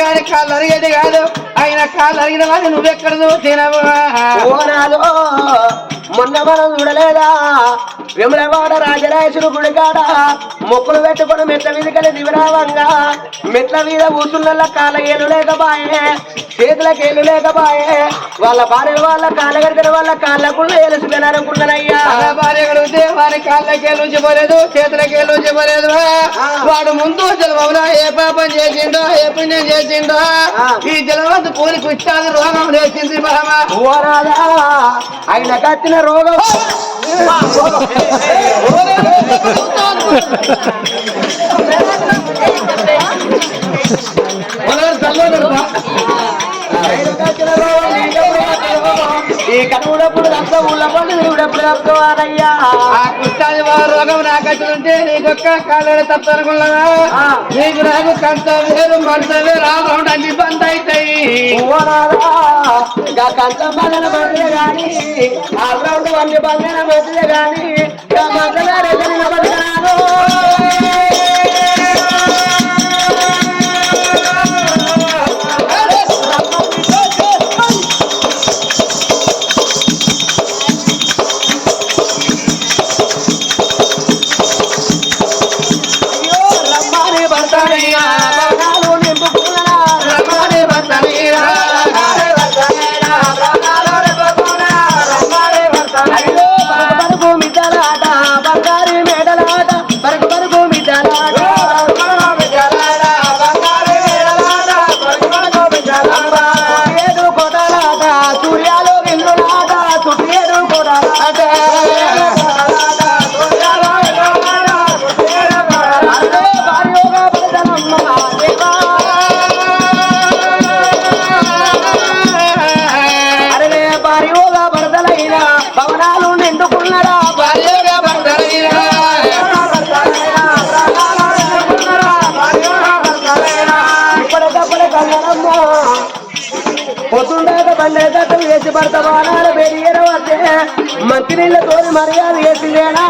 గారి కాళ్ళు అరిగేది కాదు. ఆయన కాళ్ళు అరిగిన వాడిని నువ్వెక్కడ ఓనాలో మొన్న మనం చూడలేదా? విమలవాడ రాజరాజుడు గుడికాడ మొక్కులు పెట్టుకుని మెట్ల మీదకని దివిరావంగా. మెట్ల మీద కూర్చున్న కాళ్ళ ఏలు లేకపాయే చేతులకు ఏలు లేకపాయే. వాళ్ళ భార్య వాళ్ళ కాళ్ళ కడితే వాళ్ళ కాళ్ళకున్న ఏలుసుకున్నారనుకున్నానయ్యా అలా భార్య కడిగితే వారి కాళ్ళకే లుచిపోలేదు చేతులకే లుచిపోలేదు వాడు ముందు ఏ పాపం చేసిండో? ఏ పుణ్యం చేసిండో ఈ జలవంతు పూరి కుష్టాది రోగం లేచింది ఓనాదా ఆయన కత్తిన రోగం. కత్తిన రోగం. కనువుడప్పుడు రక్తం ఉన్నప్పుడు నీవుడప్పుడు రక్తవారయ్యా ఆ కుష్టాది రోగం నాకు ఉంటే నీకొక్క కాళ్ళు తప్పనుకున్నావా నీకు నాకు కంట వేరు మంట వేరు ఆ రెండు అన్ని బంద్ అవుతాయి కంచం బంధన మంచిదే గాని ఆల్రౌండ్ అన్ని బంధన మంచిదే గాని திரையில தோறு மரியாதை ஏற்றுகிறேனா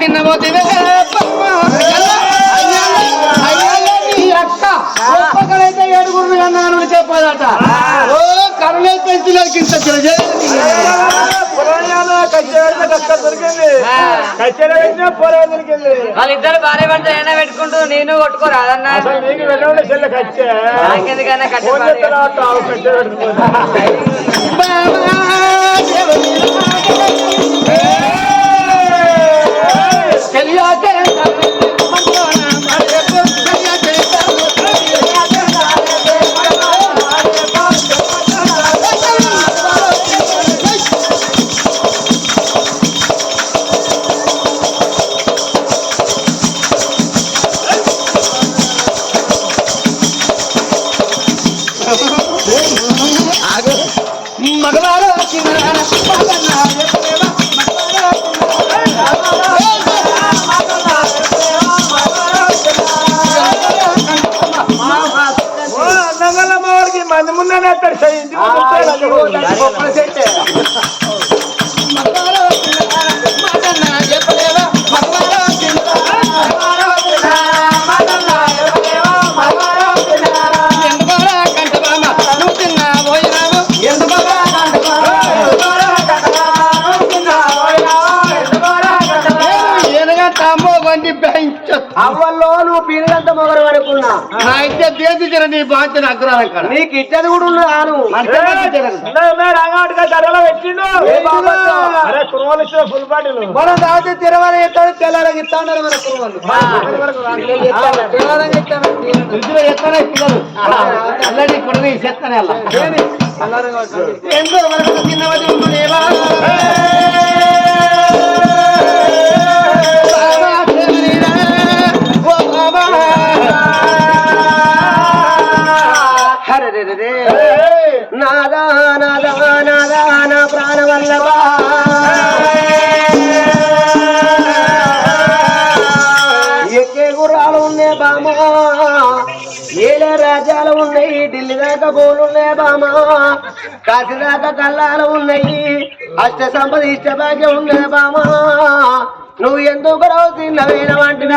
తిన్నబోతివే ఒక్కడైతే ఏడుగురు అన్నాను ఓ కరుణే వాళ్ళిద్దరు భార్య భర్త పెట్టుకుంటూ నేను కొట్టుకోరాదన్నా ఎందుకన్నా కట్టపాలి Australia పీనుగంత మొగరు అనుకున్నా నీ బాధ్యత అగ్రహం కాడ నీకు ఇచ్చది కూడా ఉన్నాను ఫుల్ బాటిల్. మనం తాగితే తిరవాలి ఎత్తాడు తెల్లారకి ఇస్తా ఉన్నారు మన కురువాళ్ళు తెల్లారకి ఇస్తాను ఫ్రిడ్జ్లో ఎత్తానే పిల్లలు అల్లడి ఇప్పుడు చెత్తనే అలా. ఎందుకు మనకు చిన్నవాటి నాదా నా ప్రాణవల్లవా ఎక్కే గుర్రాలు ఉండే బామా ఏలే రాజ్యాలు ఉన్నాయి ఢిల్లీ దాకా బోలున్నాయి బామ కాశీ దాకా కళ్ళాలు ఉన్నాయి అష్ట సంపద ఇష్ట భాగ్యం ఉన్నాయి బామా నువ్వు ఎందుకు రోజు నవీన వంటి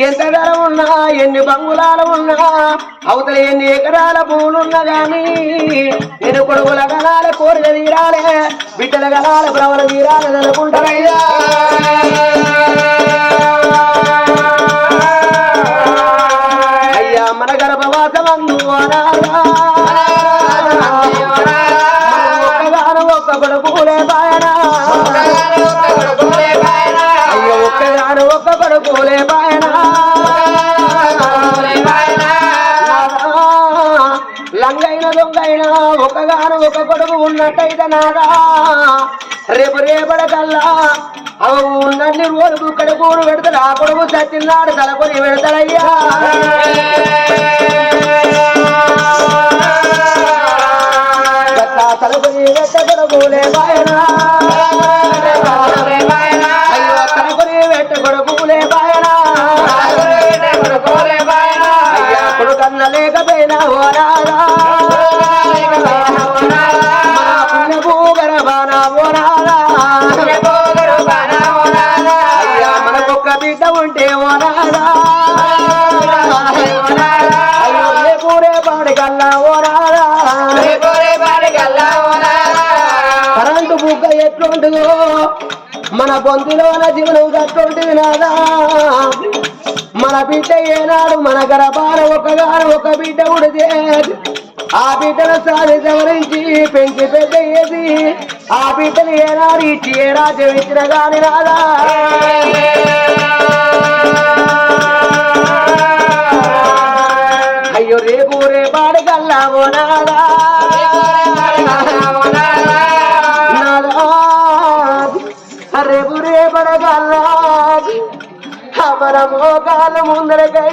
ఎంత ధర ఉన్నా ఎన్ని బంగుళాలు ఉన్నా అవతల ఎన్ని ఎకరాల భూములున్నా గాని నేను కొడుకుల గలాల కోరిక తీరాలే బిడ్డల గలాల భ్రమణ తీరాలి అనుకుంటారయ్యా ఒకగాను ఒక కొడుకు ఉన్నట్టయితే నాదా రేపు రేపడకల్లా అవు ఉన్నన్ని రోజులు కడుపులు పెడతాడు ఆ కొడుకు సత్యనాడు తలకొని పెడతాడయ్యా కొడుకులే బాయనా అయ్యో తలకొని పెట్ట కొడుకులే బాయనా అయ్యా కొడుకన్న లేకపోయినా అయ్యా మనకొక్క బిడ్డ ఉంటే ఓరారా అయ్యో రేపూరే పాడగల్లా ఓరారా కరెంటు బుగ్గ ఎట్లుంటుందో మన బొంతిలోన జీవనం అట్లుంటుంది నాదా. మన బిడ్డ ఏనాడు మన గడపాల ఒకగారు ఒక బిడ్డ ఉడితే ఆ బిడ్డను సాధి సవరించి పెంచి పెద్ద చేసి ఆ బిడ్డను ఏనాడు ఇచ్చి ఏ రాజ్యం ఇచ్చిన గాని రాదా అయ్యో రేపు రేపాడు కల్లామో నాదా. అమరమో కాలు ముందరకై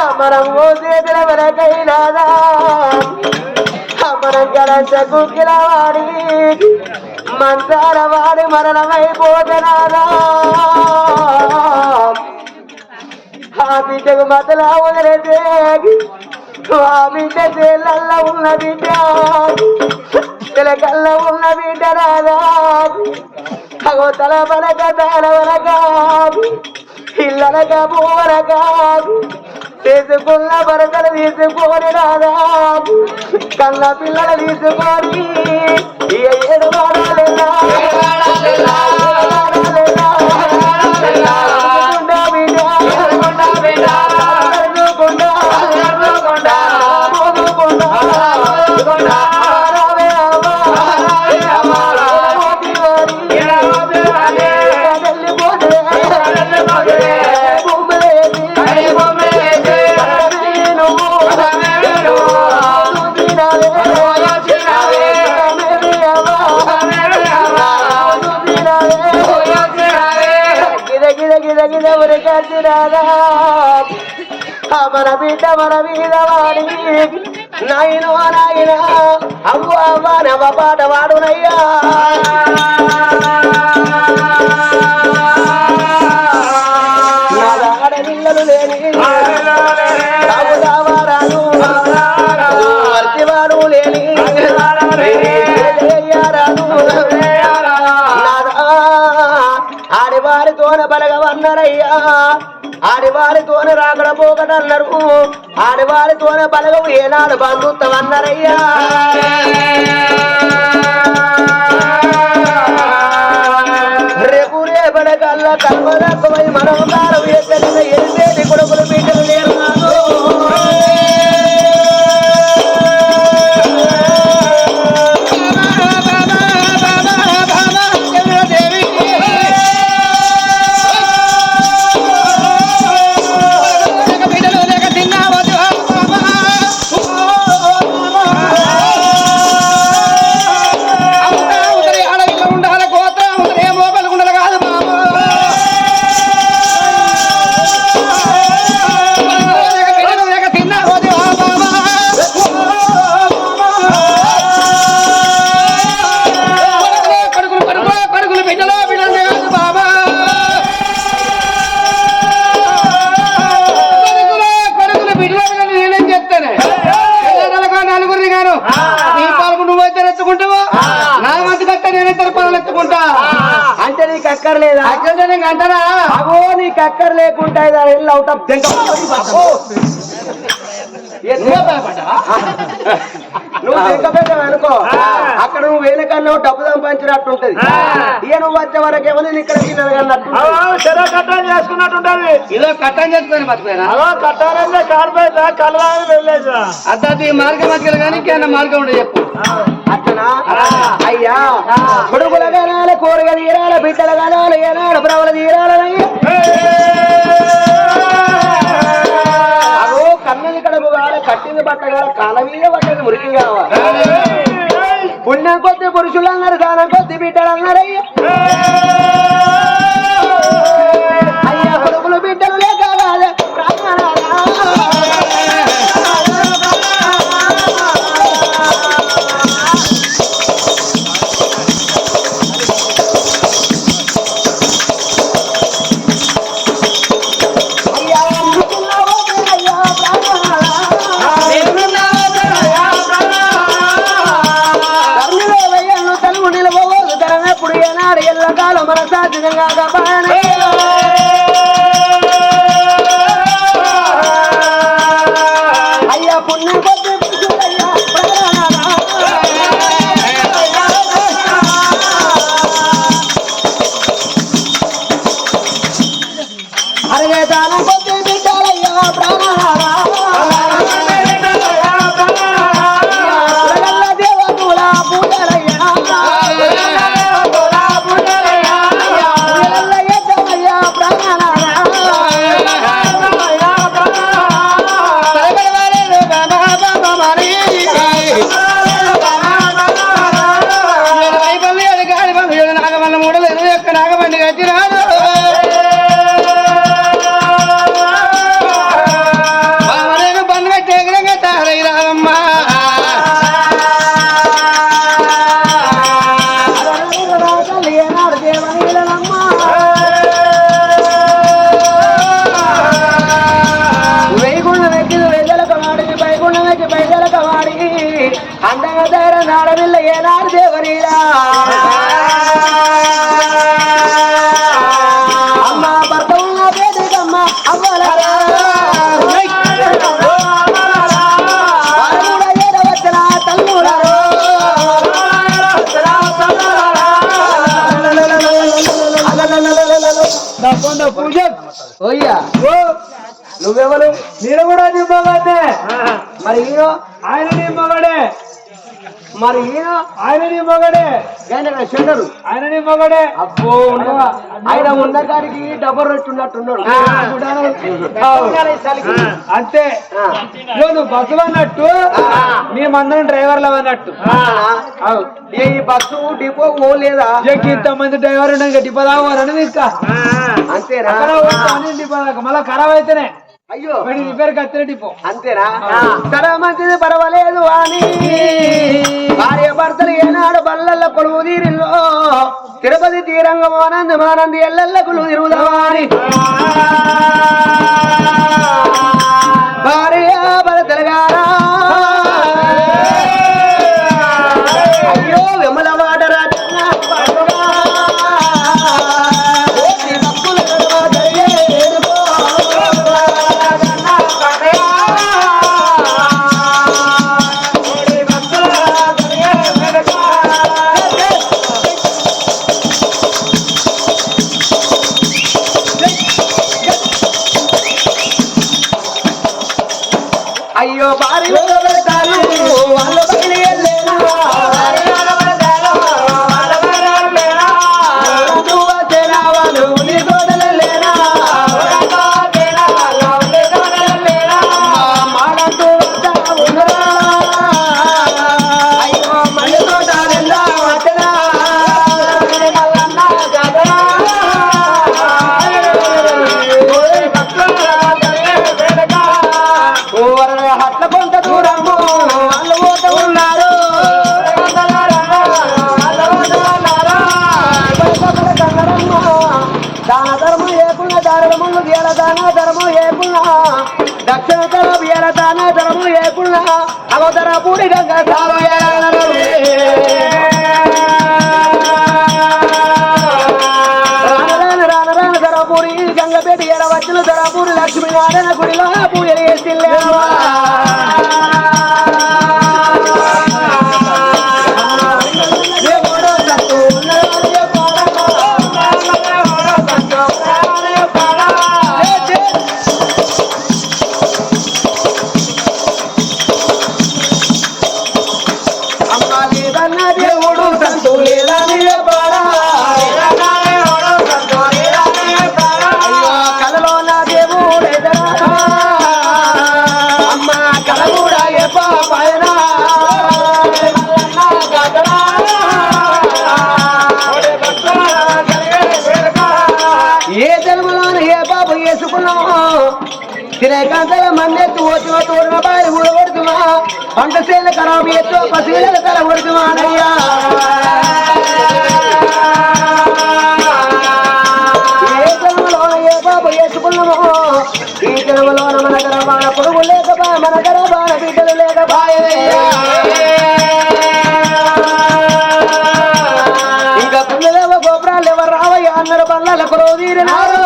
అమరమో చేతుల వరకై నాదా. అమరం కలంచ కుక్కిల వాడి మంచాల వాడి మరణమైపోతున్నాదా ఆ బిడ్డకు మతలా వదిలేదే ఆ బిడ్డ చేలల్ల ఉన్న బిడ్డ తెలకల్ల ఉన్న బిడ్డ రాదా అగో తల వనక తల వనక ఇల్లనక పూవనక తీసుకున్న భరతలు తీసుకొని రాదా కన్న పిల్లలు తీసుకొని ఇక ఏడు వాడాలేనా బిడ్డ మన మీద వాడి నాయన అవ్వ అవ్వ పాట వాడునయ్యా లేని ఆడివారితోన బలగవన్నరయ్యా ఆడివారితోనే రాకడ పోకటన్నారు. ఆడివారితోనే బలగవు ఏనాడు బంధుత్వమన్నారయ్యా రేపు రేపడ కల్లా కల్మదక్కువై మనం కాలం ఎక్కడ ఎనిమిది కొడుకులు బిడ్డలు అక్కర్లేదా? అంటారా అగో నీకు అక్కర్ లేకుండా వెళ్ళి అవుట్ ఆఫ్ నువ్వే పెట్టావు అనుకో. అక్కడ నువ్వు వెనకన్నా డబ్బు సంపాదించినట్టు ఉంటది ఇక నువ్వు వచ్చే వరకు ఏమో నేను ఇక్కడ చేసుకున్నట్టు ఉంటది. ఇదో కట్టని చెప్తాను మర్చిపోయినా అలా కట్టాలంటే కార్పొరేట్ కలవాలని వెళ్ళేసా అద్దాది మార్గం మధ్యలో కానీ ఇంకేమన్నా మార్గం ఉండే చెప్పు. అట్లనా అయ్యా. కొడుకుల కనాల కూరగా తీరాల బిడ్డల కనాల ఏనాడు ప్రవల తీరాలయ్యా అగో కన్నది కడుపు కాడ కట్టింది బట్ట కాడ కాల మీద పట్టది మురికి కావాలి పుణ్యం కొద్ది పురుషులు అన్నారు దానం కొద్ది బిడ్డలు అన్నారయ్యా మన సాధ్యంగా అండగా దగ్గర నాడవిల్ల ఏనాడు దేవనీలా అమ్మ భర్త ఉన్న వేదికమ్మ నువ్వెవరు? మీరు కూడా నిమ్మగడ్డే మరి హీరో? ఆయన నిమ్మగడే మరి హీరో ఆయన నిమ్మగడే ఆయన చెండరు ఆయన నిమ్మగడే అబ్బో ఆయన ఉన్న కాడికి డబ్బర్ రొట్టున్నట్టున్నాడు అంతే. నువ్వు బస్సు అన్నట్టు మేమందరం డ్రైవర్లు అన్నట్టు. ఈ బస్సు డిపో ఓ లేదా ఎక్కి ఇంతమంది డ్రైవర్ ఉండగా డిపో దావాలని ఇంకా? అంతేనా పోతాను డిపో దాకా. మళ్ళా ఖరాబ్ అయితేనే. అయ్యో. రిపేర్ కత్తిన డిపో అంతేనా? సరే మంచిది పర్వాలేదు అని భార్య భర్తలు ఏనాడు బల్లల్ల కొలువు తీరిల్లో. తిరుపతి తీరంగం ఆనందం ఆనంది ఎల్లెల్ల కొలువు తిరుగుదామని భార్య భర్తలు గారా. అయ్యో విమలవాడ లక్ష్మీనారాయణ గుడిలో పూజలు చేసిల్లేవా శ్రీకాంతల మన్నెత్తు వచ్చిన తోడిన బాయి ఊడగొడుతున్నా పంట చేల ఖరాబు ఎత్తు పసిల తల కొడుతున్నానయ్యా ఏ జన్మలోన ఏ బాబు వేసుకున్నామో ఈ జన్మలోన మన గర్భాన పొడుగు లేకబా మన బిడ్డలు ఇంకా పిల్లలేవ గోపురాలు ఎవరు రావయ్యా అన్నారు బల్లకు రోజీరినారు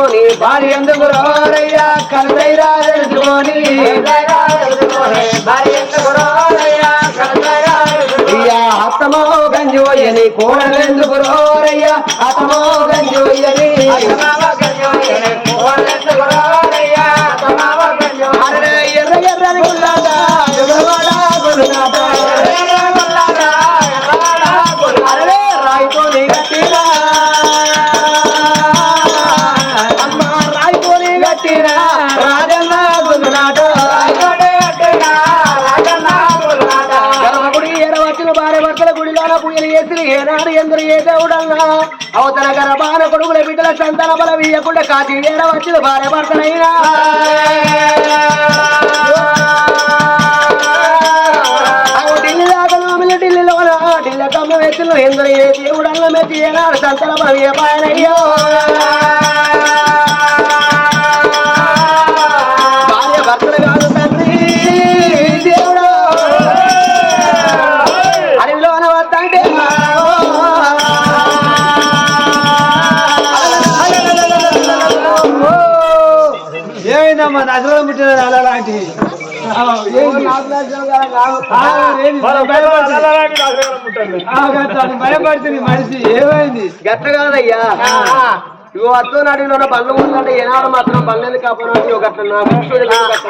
తెలుసుకొని భార్య ఎందుకు రోరయ్యా కనుసయ్యా తెలుసుకొని అయ్యా అత్తమో గంజోయని కోడలెందుకు రోరయ్యా అత్తమో గంజోయని అరే ఎర్ర ఎర్రని గుల్లాదా గురువాడా గుల్లాట ఏనాడు ఎందరు ఏ దేవుడన్నా? అవతల గర్భాన కొడుకుల బిడ్డల సంతాన బల వీయకుండా కాచి ఏడవచ్చిన భార్య భర్తనైనా అగో ఢిల్లీ దాకా మామిల ఢిల్లీలో కమ్మ ఎత్తులు ఎందరు ఏ దేవుడన్నా మెచ్చి ఏనాడు సంతాన బల వీయపాయనయ్యో? పాయనయ్యో భయపడుతుంది. మనిషి. ఏమైంది? గట్ట కాదయ్యా. ఇగో అత్తో అడవిలోన బళ్ళు ఉందంటే ఏనాడు మాత్రం బల్లెలు కాపాడు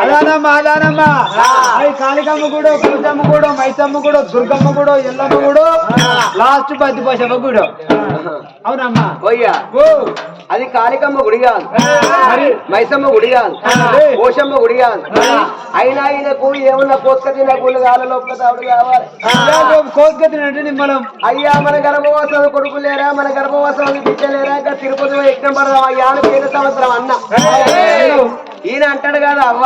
అదానమ్మా అది కాళికమ్మ కూడా కులజమ్మ కూడా మైసమ్మ కూడా దుర్గమ్మ కూడా ఎల్లమ్మ కూడా లాస్ట్ పది పోషమ్మ కూడా అవునమ్మా. పోయ్యా. ఓ అది కాళికమ్మ గుడి కాదు. మైసమ్మ గుడి కాదు. పోషమ్మ గుడి కాదు. అయినా ఈయనకు ఏమన్నా కోసుక తిన గుళ్ళు లోపల తావుడు కావాలి. కోసుకెత్తిన అంటే నిమ్మలం. అయ్యా మన గర్భవాసం కొడుకు లేరా? మన గర్భవాసం బిడ్డ లేరా యజ్ఞం పడదాం అయ్యా అని పేరు సంవత్సరం అన్న. ఈయన అంటాడు కదా అవ్వ